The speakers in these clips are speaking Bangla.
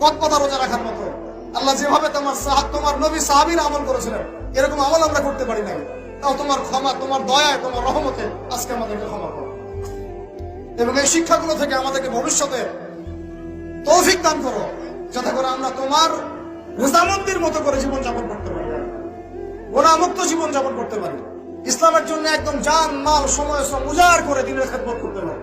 পথ রোজা রাখার মতো। আল্লাহ যেভাবে তোমার তোমার নবী সাহাবীর আমল করেছিলেন, এরকম আমল আমরা করতে পারি নাই। তাও তোমার ক্ষমা, তোমার দয়ায়, তোমার রহমতে আজকে আমাদেরকে ক্ষমা করো। এবং এই শিক্ষাগুলো থেকে আমাদেরকে ভবিষ্যতে তৌফিক দান করো, যাতে করে আমরা তোমার রেজামন্দির মতো করে জীবন যাপন করতে পারি। গোনামুক্ত জীবন যাপন করতে পারি। ইসলামের জন্য একদম জান, মাল, সময়, শ্রম উজাড় করে দিনের খেদমত করতে পারি।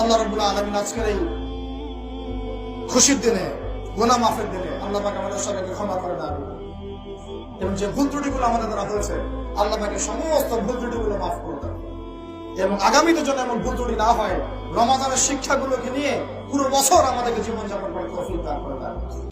আল্লাহ রবুল্লা আলমিন আজকের এই খুশির দিনে গোনা মাফের দিনে আল্লাহ পাক আমাদের সবাইকে ক্ষমা করে দেন এবং যে ভুল ত্রুটিগুলো আমাদের দ্বারা হয়েছে, আল্লাহ পাকে সমস্ত ভুল ত্রুটিগুলো মাফ করে দেন এবং আগামীতে যেন এমন ভুল ত্রুটি না হয় রমাদানের শিক্ষাগুলোকে নিয়ে পুরো বছর আমাদেরকে জীবনযাপন করে তৌফিক দান করে দেন